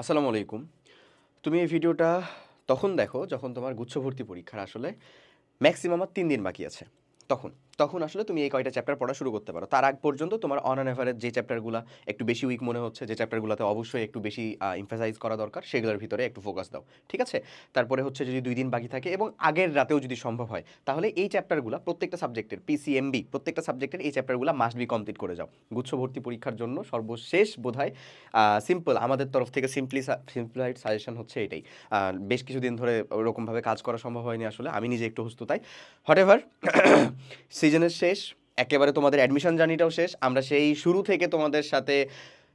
আসসালামু আলাইকুম। তুমি এই ভিডিওটা তখন দেখো যখন তোমার গুচ্ছভর্তি পরীক্ষার আসলে ম্যাক্সিমাম আর তিন দিন বাকি আছে। তখন। তখন আসলে তুমি এই কয়টা চ্যাপ্টার পড়া শুরু করতে পারো। তার আগ পর্যন্ত তোমার অন অ্যান এভারেজ যে চ্যাপ্টারগুলো একটু বেশি উইক মনে হচ্ছে, যে চ্যাপ্টারগুলোতে অবশ্যই একটু বেশি ইমফাসাইজ করা দরকার, সেগুলোর ভিতরে একটু ফোকাস দাও, ঠিক আছে? তারপরে হচ্ছে যদি দুই দিন বাকি থাকে এবং আগের রাতেও যদি সম্ভব হয়, তাহলে এই চ্যাপ্টারগুলো প্রত্যেকটা সাবজেক্টের পিসিএমবি প্রত্যেকটা সাবজেক্টের এই চ্যাপ্টারগুলো মাস্ট বি কমপ্লিট করে যাও। গুচ্ছ ভর্তি পরীক্ষার জন্য সর্বশেষ বোধহয় সিম্পল আমাদের তরফ থেকে সিম্পলি সিম্পলাইড সাজেশন হচ্ছে এটাই। বেশ কিছুদিন ধরে ওরকমভাবে কাজ করা সম্ভব হয়নি আসলে, আমি নিজে একটু হুস্ত তাই হট এভার সিজনের শেষ, একেবারে তোমাদের অ্যাডমিশন জার্নিটাও শেষ। আমরা সেই শুরু থেকে তোমাদের সাথে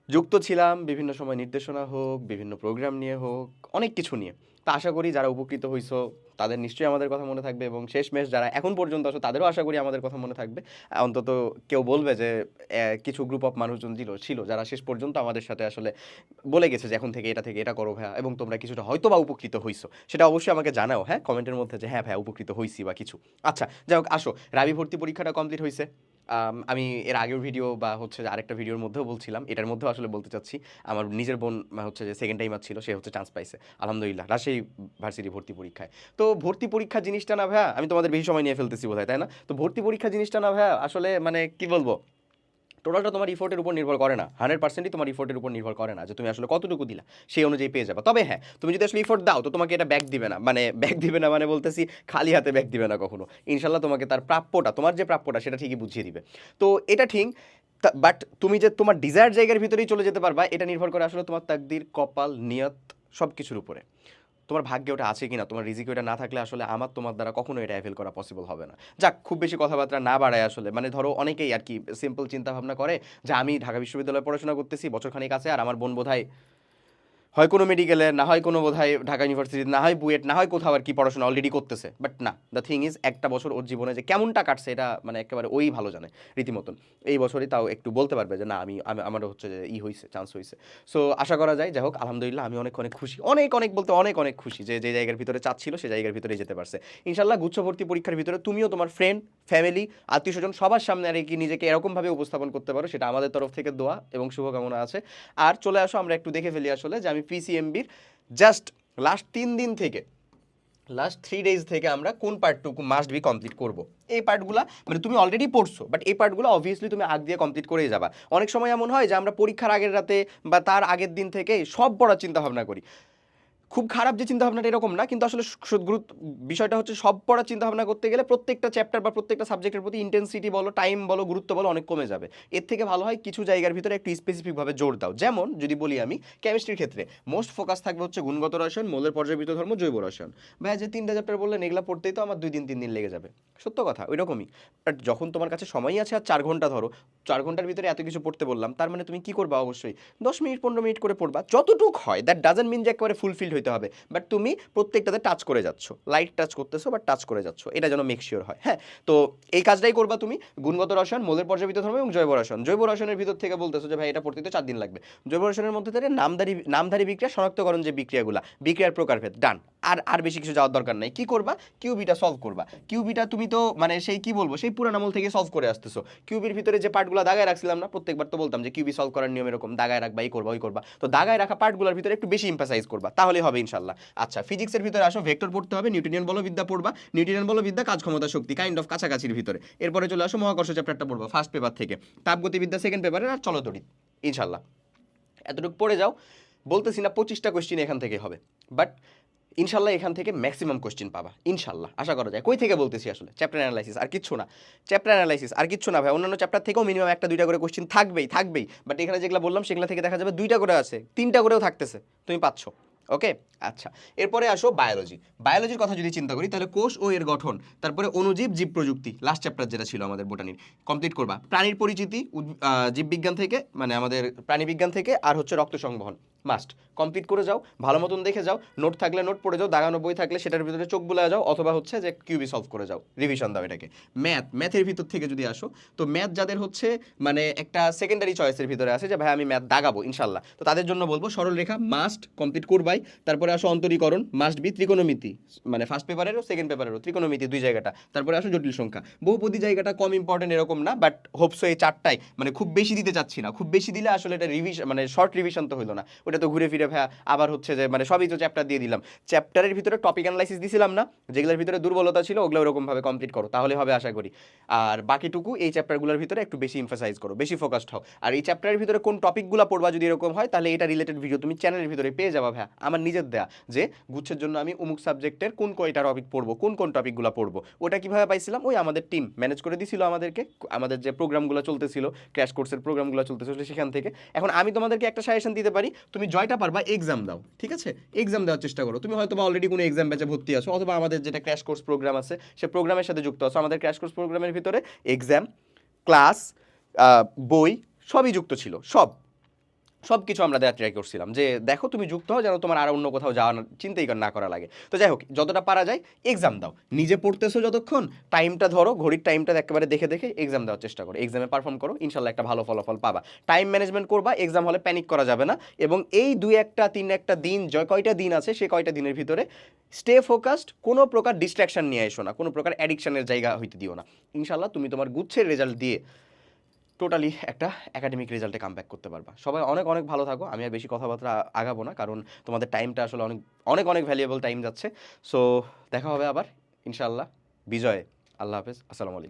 যুক্ত ছিলাম। বিভিন্ন সময় নির্দেশনা হোক, বিভিন্ন প্রোগ্রাম নিয়ে হোক, অনেক কিছু নিয়ে। তা আশা করি যারা উপকৃত হইছো, তাদের নিশ্চয়ই আমাদের কথা মনে থাকবে এবং শেষমেশ যারা এখন পর্যন্ত আছো, তাদেরও আশা করি আমাদের কথা মনে থাকবে। অন্তত কেউ বলবে যে কিছু গ্রুপ অফ মানুষজন ছিল ছিল, যারা শেষ পর্যন্ত আমাদের সাথে আসলে বলে গেছে যে, এখন থেকে এটা থেকে এটা করো ভাইয়া, এবং তোমরা কিছুটা হয়তো বা উপকৃত হইছো। সেটা অবশ্যই আমাকে জানাও হ্যাঁ? কমেন্টের মধ্যে যে হ্যাঁ ভাইয়া, উপকৃত হইছি বা কিছু। আচ্ছা যাই হোক, আসো। রাবি ভর্তি পরীক্ষাটা কমপ্লিট হয়েছে আম, এর আগের ভিডিও বা হচ্ছে আরেকটা ভিডিওর মধ্যেও বলছিলাম এটার মধ্যেও আসলে বলতে চাচ্ছি আমার নিজের বোন হচ্ছে যে সেকেন্ড টাইম ছিল সে হচ্ছে চান্স পাইছে আলহামদুলিল্লাহ রাজশাহী ভার্সিটি ভর্তি পরীক্ষায়। তো ভর্তি পরীক্ষা জিনিসটা না ভাইয়া আমি তোমাদের বেশি সময় নিয়ে ফেলতেছি বোধ তাই না? তো ভর্তি পরীক্ষা জিনিসটা না ভাইয়া আসলে মানে কি বলব? টোটালটা তোমার ইফোর্টের উপর নির্ভর করে না। হান্ড্রেড পার্সেন্টই তোমার ইফোর্টের উপর নির্ভর করে না যে তুমি আসলে কতটুকু দিলা, সেই অনুযায়ী পেয়ে যাবে। তবে হ্যাঁ তুমি যদি আসলে ইফোর্ট দাও, তো তোমাকে এটা ব্যাক দিবে না। মানে ব্যাক দিবে না মানে বলতেছি খালি হাতে ব্যাক দিবে না কখনো। ইনশাল্লাহ তোমাকে তার প্রাপ্যটা, তোমার যে প্রাপ্যটা, সেটা ঠিকই বুঝিয়ে দিবে। তো এটা ঠিক বাট তুমি যে তোমার ডিজায়ার জায়গার ভিতরেই চলে যেতে পারবা, এটা নির্ভর করে আসলে তোমার তাকদির, কপাল, নিয়ত সব কিছুর উপরে। তোমার ভাগ্যে ওটা আছে কিনা? তোমার রিজিকে ওটা না থাকলে আসলে আমার, তোমার দ্বারা কখনো এটা অ্যাভেল করা পসিবল হবে না। যাক, খুব বেশি কথাবার্তা না বাড়ায় আসলে। মানে ধরো অনেকেই আর কি সিম্পল চিন্তা ভাবনা করে যে, আমি ঢাকা বিশ্ববিদ্যালয়ে পড়াশোনা করতেছি, বছরখানিক আছে আর আমার বোন বোধহয় হয় কোনো মেডিকেলে না হয় কোনো বোধহয় ঢাকা ইউনিভার্সিটি না হয় বুয়েট, না হয় কোথাও আর কি পড়াশোনা অলরেডি করতেছে। বাট না দ্য থিং ইজ একটা বছর ওর জীবনে যে কেমনটা কাটছে এটা মানে একেবারে ওই ভালো জানে, রীতিমতন। এই বছরই তাও একটু বলতে পারবে যে, না, আমি, আমি- আমার হচ্ছে যে ই হয়েছে চান্স হয়েছে সো আশা করা যায় যাই হোক আলহামদুলিল্লাহ, আমি অনেক অনেক খুশি। অনেক অনেক বলতে অনেক অনেক খুশি যে যে জায়গার ভিতরে চাচ্ছিল সেই জায়গার ভিতরে যেতে পারছে। ইনশাল্লাহ গুচ্ছভর্তি পরীক্ষার ভিতরে তুমিও তোমার ফ্রেন্ড ফ্যামিলি আত্মীয় স্বজন সবার সামনে আর কি নিজেকে এরকমভাবে উপস্থাপন করতে পারো, সেটা আমাদের তরফ থেকে দোয়া এবং শুভকামনা আছে। আর চলে আসো, আমরা একটু দেখে ফেলি আসলে যে আমি পিসিএমবির জাস্ট লাস্ট তিন দিন থেকে লাস্ট থ্রি ডেজ থেকে আমরা কোন পার্টটুকু মাস্ট বি কমপ্লিট করব? এই পার্টগুলো মানে তুমি অলরেডি পড়ছো বাট এই পার্টগুলো অবভিয়াসলি তুমি আগ দিয়ে কমপ্লিট করেই যাবা। অনেক সময় এমন হয় যে আমরা পরীক্ষার আগের রাতে বা তার আগের দিন থেকে সব পড়ার চিন্তা ভাবনা করি। খুব খারাপ যে চিন্তা ভাবনাটা এরকম না, কিন্তু আসলে গুরুত্ব, বিষয়টা হচ্ছে সব পড়ার চিন্তা ভাবনা করতে গেলে প্রত্যেকটা চ্যাপ্টার বা প্রত্যেকটা সাবজেক্টের প্রতি ইন্টেন্সিটি বলো টাইম বলো, গুরুত্ব বলো অনেক কমে যাবে। এর থেকে ভালো হয় কিছু জায়গার ভিতরে একটু স্পেসিফিকভাবে জোর দাও। যেমন যদি বলি আমি কেমিস্ট্রির ক্ষেত্রে মোস্ট ফোকাস থাকবে হচ্ছে গুণগত রসায়ন, মৌলের পর্যাবৃত ধর্ম, জৈব রসায়ন। ভাই যে তিনটা চ্যাপ্টার বললেন, এগুলা পড়তেই তো আমার দুই দিন, তিন দিন লেগে যাবে। সত্য কথা ওই রকমই বাট যখন তোমার কাছে সময়ই আছে আর চার ঘণ্টা ধরো, চার ঘণ্টার ভিতরে এত কিছু পড়তে বললাম, তার মানে তুমি কি করবা? অবশ্যই দশ মিনিট, পনেরো মিনিট করে পড়বা। যতটুক হয় দ্যাট ডাজেন্ট মিন যে একেবারে ফুলফিল হইতে হবে। বাট তুমি প্রত্যেকটাতে টাচ করে যাচ্ছ। লাইট টাচ করতেছো বা টাচ করে যাচ্ছ। এটা যেন মেক শিওর হয়। হ্যাঁ তো এই কাজটাই করবা তুমি। গুণগত রসায়ন, মৌলের পর্যাবৃত ধর্ম এবং জৈব রসায়ন। জৈব রসায়নের ভিতর থেকে বলতেছো যে, ভাই, এটা পড়তে তো চার দিন লাগবে। জৈব রসায়নের মধ্যে থেকে নামধারী নামধারী বিক্রিয়া, শনাক্তকরণ যে বিক্রিয়াগুলা, বিক্রিয়ার প্রকারভেদ ডান আর আর বেশি কিছু যাওয়ার দরকার নাই। কি করবা? কিউবিটা সলভ করবা। কিউবিটা তুমি তো মানে সেই কি বলব? সেই পুরান আমল থেকে সলভ করে আসতেছো। কিউবির ভিতরে যে পার্টগুলো দাগায় রাখছিলাম না, প্রত্যেকবার তো বলতাম যে, কিউবি সলভ করার নিয়ম এরকম, দাগায় রাখবা, এই করবা, ওই করবা। তো দাগায় রাখা পার্টগুলোর ভিতরে একটু বেশি এম্পাসাইজ করবা। তাহলে হবে ইনশাল্লাহ আচ্ছা ফিজিক্সের ভিতরে আসো, ভেক্টর পড়তে হবে নিউটনিয়ান বল বিদ্যা পড়বা নিউটনিয়ান বল বিদ্যা কাজ ক্ষমতা শক্তি কাইন্ড অফ কাছাকাছির ভিতরে। এরপরে চলে আসো, মহাকর্ষ চ্যাপ্টারটা পড়বা ফার্স্ট পেপার থেকে। তাপগতিবিদ্যা সেকেন্ড পেপারের আর চলো তড়িৎ ইনশাল্লাহ এতটুকু পড়ে যাও, বলতেছি না পঁচিশটা কোশ্চিন এখান থেকে হবে বাট ইনশাল্লাহ এখান থেকে ম্যাক্সিমাম কোশ্চিন পাবা ইনশাল্লাহ আশা করা যায়। কই থেকে বলতেছি আসলে? চ্যাপ্টার অ্যানালাইসিস আর কিচ্ছু না। চ্যাপ্টার অ্যানালাইসিস আর কিচ্ছু না ভাই। অন্যান্য চ্যাপ্টার থেকেও মিনিমাম একটা, দুইটা করে কোশ্চিন থাকবেই থাকবেই। বাট এখানে যেগুলো বললাম, সেগুলো থেকে দেখা যাবে দুইটা করে আছে, তিনটা করেও থাকতেছে। তুমি পাচ্ছ। ওকে আচ্ছা। এরপরে আসো বায়োলজি বায়োলজির কথা যদি চিন্তা করি, তাহলে কোষ ও এর গঠন, তারপরে অনুজীব জীব প্রযুক্তি লাস্ট চ্যাপ্টার যেটা ছিল আমাদের বোটানির কমপ্লিট করবা। প্রাণীর পরিচিতি জীববিজ্ঞান থেকে মানে আমাদের প্রাণীবিজ্ঞান থেকে, আর হচ্ছে রক্ত সংবহন। মাস্ট কমপ্লিট করে যাও, ভালো মতন দেখে যাও নোট থাকলে নোট পড়ে যাও, দাগানো বই থাকলে সেটার ভিতরে চোখ বুলা যাও, অথবা হচ্ছে যে কিউবি সলভ করে যাও রিভিশন দাও এটাকে। ম্যাথ ম্যাথের ভিতর থেকে যদি আসো, তো ম্যাথ যাদের হচ্ছে মানে একটা সেকেন্ডারি চয়েসের ভিতরে আছে যে, ভাই, আমি ম্যাথ দাগাবো ইনশাল্লাহ তো তাদের জন্য বলব, সরল রেখা মাস্ট কমপ্লিট করবাই তারপরে আসো অন্তরীকরণ মাস্ট বি ত্রিকোণমিতি মানে ফার্স্ট পেপারেরও সেকেন্ড পেপারেরও ত্রিকোণমিতি দুই জায়গাটা, তারপরে আসো জটিল সংখ্যা। বহুপদী জায়গাটা কম ইম্পর্টেন্ট এরকম না বাট হোপসো এই চারটাই মানে খুব বেশি দিতে চাচ্ছি না, খুব বেশি দিলে আসলে এটা রিভিশন মানে শর্ট রিভিশন তো হইল না, ওটা আমরা তো ঘুরে ফিরে ভাইয়া, আবার হচ্ছে যে মানে সবই তো চ্যাপ্টার দিয়ে দিলাম। চ্যাপ্টারের ভিতরে টপিক অ্যানালাইসিস দিছিলাম না, যেগুলোর ভিতরে দুর্বলতা ছিল, ওগুলো ওরকমভাবে কমপ্লিট করো, তাহলে হবে আশা করি। আর বাকিটুকু এই চ্যাপ্টারগুলোর ভিতরে একটু বেশি এমফাসাইজ করো, বেশি ফোকাসড হও। আর এই চ্যাপ্টারের ভিতরে কোন টপিকগুলো পড়বা যদি এরকম হয়, তাহলে এটা রিলেটেড ভিডিও তুমি চ্যানেলের ভিতরে পেয়ে যাবা ভাইয়া। আমার নিজের দেয়া, যে গুচ্ছের জন্য আমি অমুক সাবজেক্টের কোন কয়টা টপিক পড়ব, কোন কোন টপিকগুলো পড়ব, ওটা কীভাবে পাইছিলাম, ওই আমাদের টিম ম্যানেজ করে দিছিল আমাদেরকে, আমাদের যে প্রোগ্রামগুলো চলতেছিল ক্র্যাশ কোর্সের প্রোগ্রামগুলো চলতেছিল সেখান থেকে। এখন আমি তোমাদেরকে একটা সাজেশন দিতে পারি, তুমি জয়টা পারবা এক্সাম দাও, ঠিক আছে? এক্সাম দেওয়ার চেষ্টা করো। তুমি হয়তো বা অলরেডি কোনো এক্সাম ব্যাচে ভর্তি আছো, অথবা আমাদের যেটা ক্র্যাশ কোর্স প্রোগ্রাম আছে, সে প্রোগ্রামের সাথে যুক্ত আছো। আমাদের ক্র্যাশ কোর্স প্রোগ্রামের ভিতরে এক্সাম ক্লাস বই সবই যুক্ত ছিল, সব। সব কিছু আমরা দেওয়ার ট্রাই করছিলাম যে, দেখো তুমি যুক্ত হও, যেন তোমার আর অন্য কোথাও যাওয়া না- চিন্তাই না করা লাগে। তো যাই হোক, যতটা পারা যায় এক্সাম দাও। নিজে পড়তেছো যতক্ষণ টাইমটা ধরো, ঘড়ির টাইমটা একেবারে দেখে দেখে এক্সাম দেওয়ার চেষ্টা করো। এক্সামে পারফর্ম করো, ইনশাল্লাহ একটা ভালো ফলাফল পাবা। টাইম ম্যানেজমেন্ট করবা এক্সাম হলে প্যানিক করা যাবে না এবং এই দুই একটা, তিন একটা দিন, যে কয়টা দিন আছে, সে কয়টা দিনের ভিতরে স্টে ফোকাসড কোনো প্রকার ডিস্ট্রাকশন নিয়ে এসো না, কোনো প্রকার অ্যাডিকশনের জায়গা হইতে দিও না। ইনশাল্লাহ তুমি তোমার গুচ্ছের রেজাল্ট দিয়ে টোটালি একটা একাডেমিক রেজাল্টে কাম ব্যাক করতে পারবা। সবাই অনেক অনেক ভালো থাকো, আমি আর বেশি কথাবার্তা আগাবো না, কারণ তোমাদের টাইমটা আসলে অনেক অনেক অনেক ভ্যালুয়েবল টাইম যাচ্ছে। সো দেখা হবে আবার, ইনশাআল্লাহ। বিজয়, আল্লাহ হাফেজ, আসসালামু আলাইকুম।